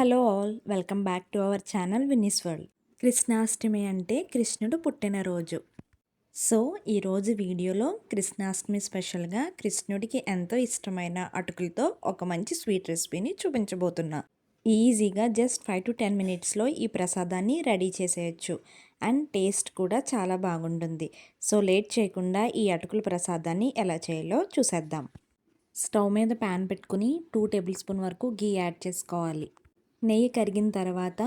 Hello all welcome back to our channel Vinny's world. Krishnashtami అంటే కృష్ణుడు పుట్టినరోజు. So ఈరోజు వీడియోలో కృష్ణాష్టమి స్పెషల్గా కృష్ణుడికి ఎంతో ఇష్టమైన అటుకులతో ఒక మంచి స్వీట్ రెసిపీని చూపించబోతున్నా. ఈజీగా జస్ట్ ఫైవ్ టు టెన్ మినిట్స్లో ఈ ప్రసాదాన్ని రెడీ చేసేయచ్చు. అండ్ టేస్ట్ కూడా చాలా బాగుంటుంది. సో లేట్ చేయకుండా ఈ అటుకుల ప్రసాదాన్ని ఎలా చేయాలో చూసేద్దాం. స్టవ్ మీద ప్యాన్ పెట్టుకుని టూ టేబుల్ స్పూన్ వరకు గీ యాడ్ చేసుకోవాలి. నెయ్యి కరిగిన తర్వాత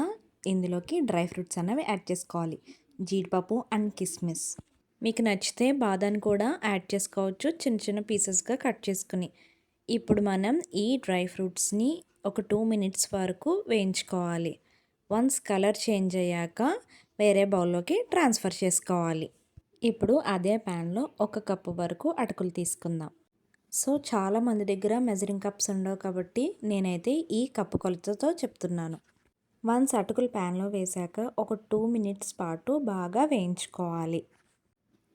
ఇందులోకి డ్రై ఫ్రూట్స్ అనేవి యాడ్ చేసుకోవాలి. జీడిపప్పు అండ్ కిస్మిస్. మీకు నచ్చితే బాదాన్ని కూడా యాడ్ చేసుకోవచ్చు. చిన్న చిన్న పీసెస్గా కట్ చేసుకుని. ఇప్పుడు మనం ఈ డ్రై ఫ్రూట్స్ని ఒక టూ మినిట్స్ వరకు వేయించుకోవాలి. వన్స్ కలర్ చేంజ్ అయ్యాక వేరే బౌల్లోకి ట్రాన్స్ఫర్ చేసుకోవాలి. ఇప్పుడు అదే ప్యాన్లో ఒక కప్పు వరకు అటుకులు తీసుకుందాం. సో చాలామంది దగ్గర మెజరింగ్ కప్స్ ఉండవు కాబట్టి నేనైతే ఈ కప్పు కొలతతో చెప్తున్నాను. వన్స్ అటుకులు ప్యాన్లో వేశాక ఒక టూ మినిట్స్ పాటు బాగా వేయించుకోవాలి.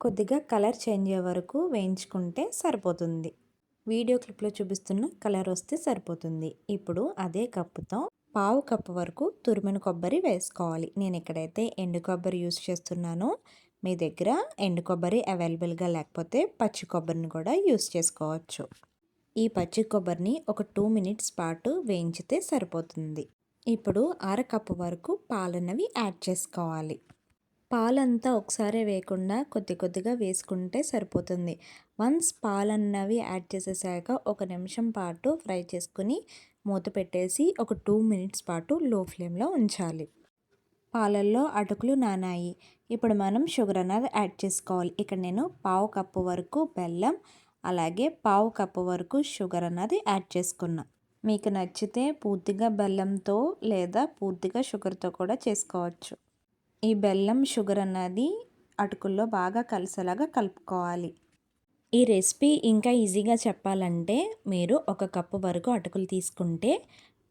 కొద్దిగా కలర్ చేంజ్ అయ్యే వరకు వేయించుకుంటే సరిపోతుంది. వీడియో క్లిప్లో చూపిస్తున్న కలర్ వస్తే సరిపోతుంది. ఇప్పుడు అదే కప్పుతో పావు కప్పు వరకు తురిమిన కొబ్బరి వేసుకోవాలి. నేను ఇక్కడైతే ఎండు కొబ్బరి యూస్ చేస్తున్నానో. మీ దగ్గర ఎండు కొబ్బరి అవైలబుల్గా లేకపోతే పచ్చి కొబ్బరిని కూడా యూస్ చేసుకోవచ్చు. ఈ పచ్చి కొబ్బరిని ఒక టూ మినిట్స్ పాటు వేయించితే సరిపోతుంది. ఇప్పుడు అర కప్పు వరకు పాలన్నవి యాడ్ చేసుకోవాలి. పాలంతా ఒకసారి వేయకుండా కొద్ది కొద్దిగా వేసుకుంటే సరిపోతుంది. వన్స్ పాలన్నవి యాడ్ చేసేసాక ఒక నిమిషం పాటు ఫ్రై చేసుకుని మూత పెట్టేసి ఒక టూ మినిట్స్ పాటు లో ఫ్లేమ్లో ఉంచాలి. పాలల్లో అటుకులు నానాయి. ఇప్పుడు మనం షుగర్ అనేది యాడ్ చేసుకోవాలి. ఇక్కడ నేను పావు కప్పు వరకు బెల్లం అలాగే పావు కప్పు వరకు షుగర్ అన్నది యాడ్ చేసుకున్నా. మీకు నచ్చితే పూర్తిగా బెల్లంతో లేదా పూర్తిగా షుగర్తో కూడా చేసుకోవచ్చు. ఈ బెల్లం షుగర్ అన్నది అటుకుల్లో బాగా కలిసేలాగా కలుపుకోవాలి. ఈ రెసిపీ ఇంకా ఈజీగా చెప్పాలంటే మీరు ఒక కప్పు వరకు అటుకులు తీసుకుంటే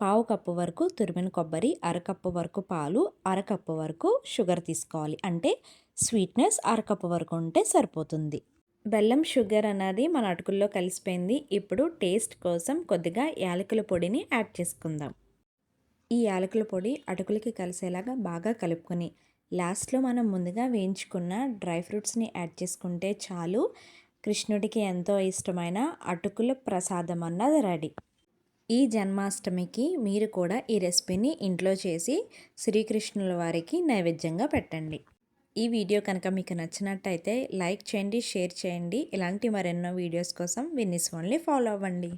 పావు కప్పు వరకు తురిమిన కొబ్బరి అరకప్పు వరకు పాలు అరకప్పు వరకు షుగర్ తీసుకోవాలి. అంటే స్వీట్నెస్ అరకప్పు వరకు ఉంటే సరిపోతుంది. బెల్లం షుగర్ అనేది మన అటుకుల్లో కలిసిపోయింది. ఇప్పుడు టేస్ట్ కోసం కొద్దిగా యాలకుల పొడిని యాడ్ చేసుకుందాం. ఈ యాలకుల పొడి అటుకులకి కలిసేలాగా బాగా కలుపుకొని లాస్ట్లో మనం ముందుగా వేయించుకున్న డ్రై ఫ్రూట్స్ని యాడ్ చేసుకుంటే చాలు. కృష్ణుడికి ఎంతో ఇష్టమైన అటుకుల ప్రసాదం అన్నది రెడీ. ఈ జన్మాష్టమికి మీరు కూడా ఈ రెసిపీని ఇంట్లో చేసి శ్రీకృష్ణుల వారికి నైవేద్యంగా పెట్టండి. ఈ వీడియో కనుక మీకు నచ్చినట్టయితే లైక్ చేయండి షేర్ చేయండి. ఇలాంటి మరెన్నో వీడియోస్ కోసం విన్నీస్ ఓన్లీ ఫాలో అవ్వండి.